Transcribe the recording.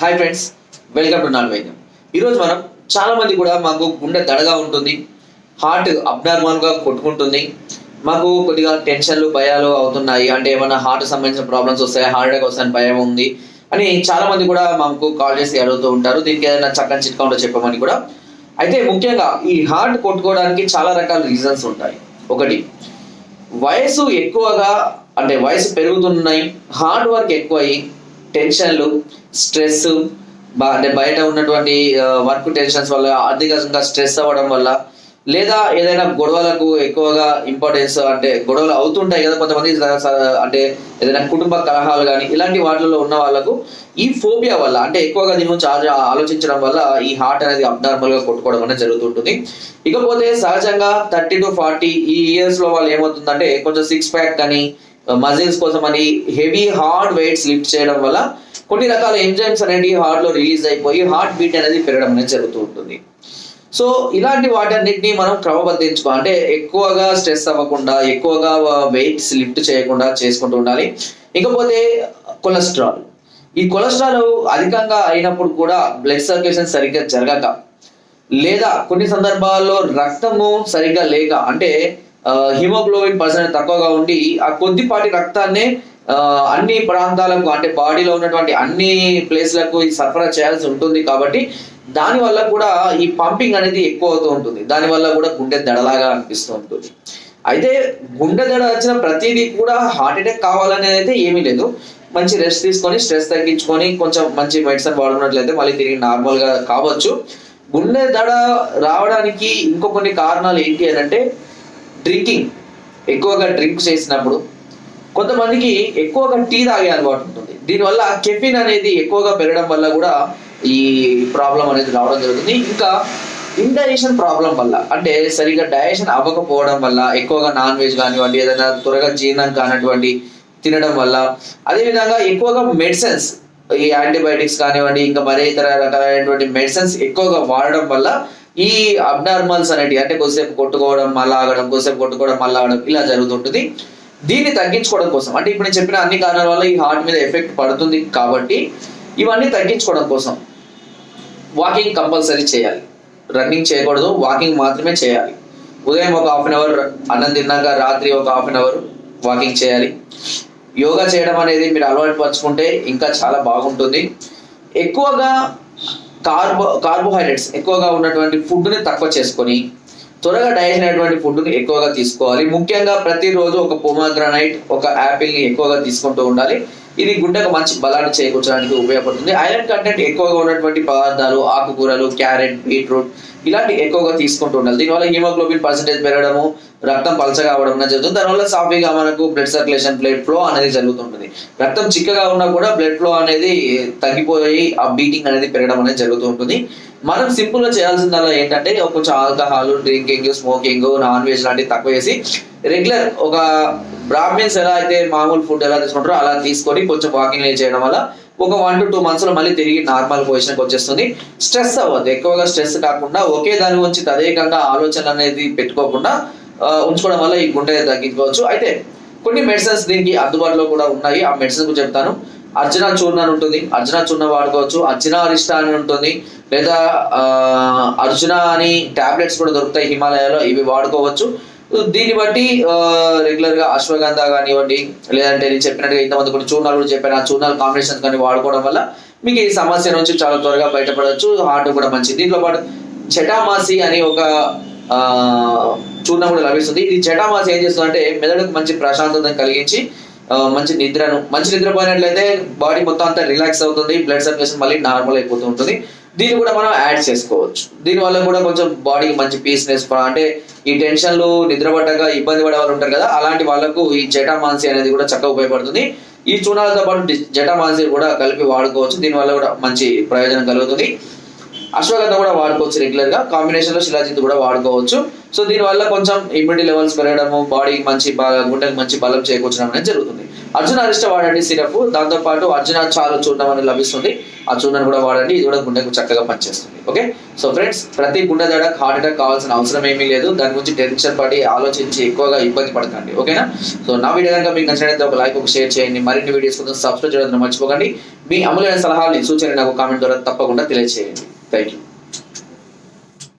Hi friends welcome to నాన్ వైద్యం ఈరోజు మనం చాలా మంది కూడా మాకు గుండె దడగా ఉంటుంది హార్ట్ అబ్నార్మల్గా కొట్టుకుంటుంది. మాకు కొద్దిగా టెన్షన్లు భయాలు అవుతున్నాయి. అంటే ఏమైనా హార్ట్ సంబంధించిన ప్రాబ్లమ్స్ వస్తాయి హార్ట్ అటాక్ వస్తాయని భయం ఉంది అని చాలా మంది కూడా మాకు కాల్ చేసి అడుగుతూ ఉంటారు. దీనికి ఏదైనా చక్కని చిట్కా ఉంటే చెప్పమని కూడా. అయితే ముఖ్యంగా ఈ హార్ట్ కొట్టుకోవడానికి చాలా రకాల రీజన్స్ ఉంటాయి. ఒకటి వయసు ఎక్కువగా అంటే వయసు పెరుగుతున్నాయి హార్డ్ వర్క్ ఎక్కువ అయ్యి టెన్షన్లు స్ట్రెస్ అంటే బయట ఉన్నటువంటి వర్క్ టెన్షన్స్ వల్ల ఆర్థికంగా స్ట్రెస్ అవ్వడం వల్ల లేదా ఏదైనా గొడవలకు ఎక్కువగా ఇంపార్టెన్స్ అంటే గొడవలు అవుతుంటాయి కదా కొంతమంది అంటే ఏదైనా కుటుంబ కలహాలు కానీ ఇలాంటి వాటిలో ఉన్న వాళ్ళకు ఈ ఫోబియా వల్ల అంటే ఎక్కువగా దీని గురించి ఆలోచించడం వల్ల ఈ హార్ట్ అనేది అబ్నార్మల్గా కొట్టుకోవడం అనేది జరుగుతుంటుంది. ఇకపోతే సహజంగా థర్టీ టు ఫార్టీ ఈ ఇయర్స్లో వాళ్ళు ఏమవుతుందంటే కొంచెం సిక్స్ ప్యాక్ కానీ మజిల్స్ కోసం అని హెవీ హార్డ్ వెయిట్స్ లిఫ్ట్ చేయడం వల్ల కొన్ని రకాల ఎంజైమ్స్ అనేవి హార్ట్లో రిలీజ్ అయిపోయి హార్ట్ బీట్ అనేది పెరగడం అనేది జరుగుతూ ఉంటుంది. సో ఇలాంటి వాటన్నిటిని మనం క్రమబద్ధించుకో అంటే ఎక్కువగా స్ట్రెస్ అవ్వకుండా ఎక్కువగా వెయిట్స్ లిఫ్ట్ చేయకుండా చేసుకుంటూ ఉండాలి. ఇకపోతే కొలెస్ట్రాల్ ఈ కొలెస్ట్రాల్ అధికంగా అయినప్పుడు కూడా బ్లడ్ సర్క్యులేషన్ సరిగ్గా జరగక లేదా కొన్ని సందర్భాల్లో రక్తము సరిగ్గా లేక అంటే హిమోగ్లోబిన్ పర్సెంట్ తక్కువగా ఉండి ఆ కొద్దిపాటి రక్తాన్ని అన్ని ప్రాంతాలకు అంటే బాడీలో ఉన్నటువంటి అన్ని ప్లేస్లకు సరఫరా చేయాల్సి ఉంటుంది కాబట్టి దానివల్ల కూడా ఈ పంపింగ్ అనేది ఎక్కువ అవుతూ ఉంటుంది. దానివల్ల కూడా గుండె దడలాగా అనిపిస్తూ ఉంటుంది. అయితే గుండె దడ వచ్చిన ప్రతిదీ కూడా హార్ట్ అటాక్ కావాలనేది అయితే ఏమీ లేదు. మంచి రెస్ట్ తీసుకొని స్ట్రెస్ తగ్గించుకొని కొంచెం మంచి మెడిసిన్ వాడుకున్నట్లయితే మళ్ళీ తిరిగి నార్మల్గా కావచ్చు. గుండె దడ రావడానికి ఇంకో కొన్ని కారణాలు ఏంటి అని అంటే డ్రింకింగ్ ఎక్కువగా డ్రింక్ చేసినప్పుడు కొంతమందికి ఎక్కువగా టీ తాగే అలవాటు ఉంటుంది. దీనివల్ల కెఫిన్ అనేది ఎక్కువగా పెరగడం వల్ల కూడా ఈ ప్రాబ్లం అనేది రావడం జరుగుతుంది. ఇంకా ఇండైజెషన్ ప్రాబ్లం వల్ల అంటే సరిగా డైజెషన్ అవ్వకపోవడం వల్ల ఎక్కువగా నాన్ వెజ్ కానివ్వండి ఏదైనా త్వరగా జీర్ణం కానటువంటి తినడం వల్ల అదేవిధంగా ఎక్కువగా మెడిసిన్స్ ఈ యాంటీబయాటిక్స్ కానివ్వండి ఇంకా మరే ఇతర రకాలైనటువంటి మెడిసిన్స్ ఎక్కువగా వాడడం వల్ల ఈ అబ్నార్మల్స్ అనేటివి అంటే కొద్దిసేపు కొట్టుకోవడం మళ్ళా ఆగడం కొద్దిసేపు కొట్టుకోవడం మళ్ళా ఆగడం ఇలా జరుగుతుంటుంది. దీన్ని తగ్గించుకోవడం కోసం అంటే ఇప్పుడు నేను చెప్పిన అన్ని కారణాల వల్ల ఈ హార్ట్ మీద ఎఫెక్ట్ పడుతుంది కాబట్టి ఇవన్నీ తగ్గించుకోవడం కోసం వాకింగ్ కంపల్సరీ చేయాలి. రన్నింగ్ చేయకూడదు వాకింగ్ మాత్రమే చేయాలి. ఉదయం ఒక హాఫ్ అన్ అవర్ అన్నం తిన్నాక రాత్రి ఒక హాఫ్ అన్ అవర్ వాకింగ్ చేయాలి. యోగా చేయడం అనేది మీరు అలవాటు పరచుకుంటే ఇంకా చాలా బాగుంటుంది. ఎక్కువగా కార్బో కార్బోహైడ్రేట్స్ ఎక్కువగా ఉన్నటువంటి ఫుడ్ని తక్కువ చేసుకొని త్వరగా డైజెషన్ అయినటువంటి ఫుడ్ని ఎక్కువగా తీసుకోవాలి. ముఖ్యంగా ప్రతిరోజు ఒక పొమాగ్రనైట్ ఒక యాపిల్ని ఎక్కువగా తీసుకుంటూ ఉండాలి. ఇది గుండెకు మంచి బలాన్ని చేకూర్చడానికి ఉపయోగపడుతుంది. ఐరన్ కంటెంట్ ఎక్కువగా ఉన్నటువంటి పదార్థాలు ఆకుకూరలు క్యారెట్ బీట్రూట్ ఇలాంటి ఎక్కువగా తీసుకుంటూ ఉండాలి. దీనివల్ల హీమోగ్లోబిన్ పర్సెంటేజ్ పెరగడము రక్తం పలచగా అవడం అనేది జరుగుతుంది. దానివల్ల సాఫీగా మనకు బ్లడ్ సర్క్యులేషన్ బ్లడ్ ఫ్లో అనేది జరుగుతుంటుంది. రక్తం చిక్కగా ఉన్నా కూడా బ్లడ్ ఫ్లో అనేది తగ్గిపోయి ఆ బీటింగ్ అనేది పెరగడం అనేది జరుగుతూ ఉంటుంది మనం సింపుల్గా చేయాల్సిందల్లా ఏంటంటే కొంచెం alcohol drinking smoking non veg లాంటివి తక్కువ చేసి రెగ్యులర్ ఒక బ్రాహ్మిన్స్ ఎలా అయితే మామూలు ఫుడ్ ఎలా తీసుకుంటారో అలా తీసుకొని కొంచెం వాకింగ్ చేయడం వల్ల ఒక వన్ టు టూ మంత్స్లో మళ్ళీ తిరిగి నార్మల్ పొజిషన్కి వచ్చేస్తుంది. స్ట్రెస్ అవ్వదు ఎక్కువగా స్ట్రెస్ కాకుండా ఒకే దాని గురించి తదేకంగా ఆలోచన అనేది పెట్టుకోకుండా ఉంచుకోవడం వల్ల ఈ గుండె తగ్గించుకోవచ్చు. అయితే కొన్ని మెడిసిన్స్ దీనికి అందుబాటులో కూడా ఉన్నాయి. ఆ మెడిసిన్ గురించి చెప్తాను. అర్జున చూర్ణ అని ఉంటుంది. అర్జున చూర్ణ వాడుకోవచ్చు. అర్జున అరిష్ట అని ఉంటుంది. లేదా అర్జున అని టాబ్లెట్స్ కూడా దొరుకుతాయి హిమాలయాలో ఇవి వాడుకోవచ్చు. దీన్ని బట్టి రెగ్యులర్గా అశ్వగంధ కానివ్వండి లేదంటే నేను చెప్పినట్టుగా ఇంతమంది కొన్ని చూర్ణాలు కూడా చెప్పాను. ఆ చూర్ణాలు కాంబినేషన్స్ కానీ వాడుకోవడం వల్ల మీకు ఈ సమస్య నుంచి చాలా త్వరగా బయటపడవచ్చు. హార్ట్ కూడా మంచిది. దీంట్లో పాటు చటామాసి అని ఒక చూర్ణం కూడా లభిస్తుంది. ఇది చెటామాసి ఏం చేస్తుందంటే మెదడుకు మంచి ప్రశాంతతను కలిగించి మంచి నిద్రను మంచి నిద్ర పోయినట్లయితే బాడీ మొత్తం అంతా రిలాక్స్ అవుతుంది బ్లడ్ సర్క్యులేషన్ మళ్ళీ నార్మల్ అయిపోతూ ఉంటుంది. దీన్ని కూడా మనం యాడ్ చేసుకోవచ్చు. దీనివల్ల కూడా కొంచెం బాడీకి మంచి పీస్నెస్ అంటే ఈ టెన్షన్లు నిద్రపట్టక ఇబ్బంది పడే వాళ్ళు ఉంటారు కదా అలాంటి వాళ్ళకు ఈ జటామాన్సి అనేది కూడా చక్కగా ఉపయోగపడుతుంది. ఈ చూర్ణాలతో పాటు జటామాన్సి కూడా కలిపి వాడుకోవచ్చు. దీనివల్ల కూడా మంచి ప్రయోజనం కలుగుతుంది. అశ్వగంధ కూడా వాడుకోవచ్చు రెగ్యులర్గా కాంబినేషన్లో శిలాజిత్ కూడా వాడుకోవచ్చు. సో దీని వల్ల కొంచెం ఇమ్యూనిటీ లెవెల్స్ పెరగడము బాడీకి మంచి గుండెకి మంచి బలం చేకూర్చడం అనేది జరుగుతుంది. అర్జున అరిష్ట వాడండి సిరప్. దాంతో పాటు అర్జున చాలు చూడడం అనేది లభిస్తుంది. ఆ చూడని కూడా వాడండి. ఇది కూడా గుండెకు చక్కగా పనిచేస్తుంది. ఓకే? సో ఫ్రెండ్స్ ప్రతి గుండె దడకు హార్ట్ అటాక్ కావాల్సిన అవసరం ఏమీ లేదు. దాని గురించి టెన్షన్ పడి ఆలోచించి ఎక్కువగా ఇబ్బంది పడకండి. ఓకేనా? సో నా వీడియో కనుక మీకు నచ్చినట్లయితే ఒక లైక్ ఒక షేర్ చేయండి. మరిన్ని వీడియోస్ కోసం సబ్స్క్రైబ్ చేయడం మర్చిపోకండి. మీ అమూల్యమైన సలహాలు సూచనలు నాకు కామెంట్ ద్వారా తప్పకుండా తెలియజేయండి థ్యాంక్ యూ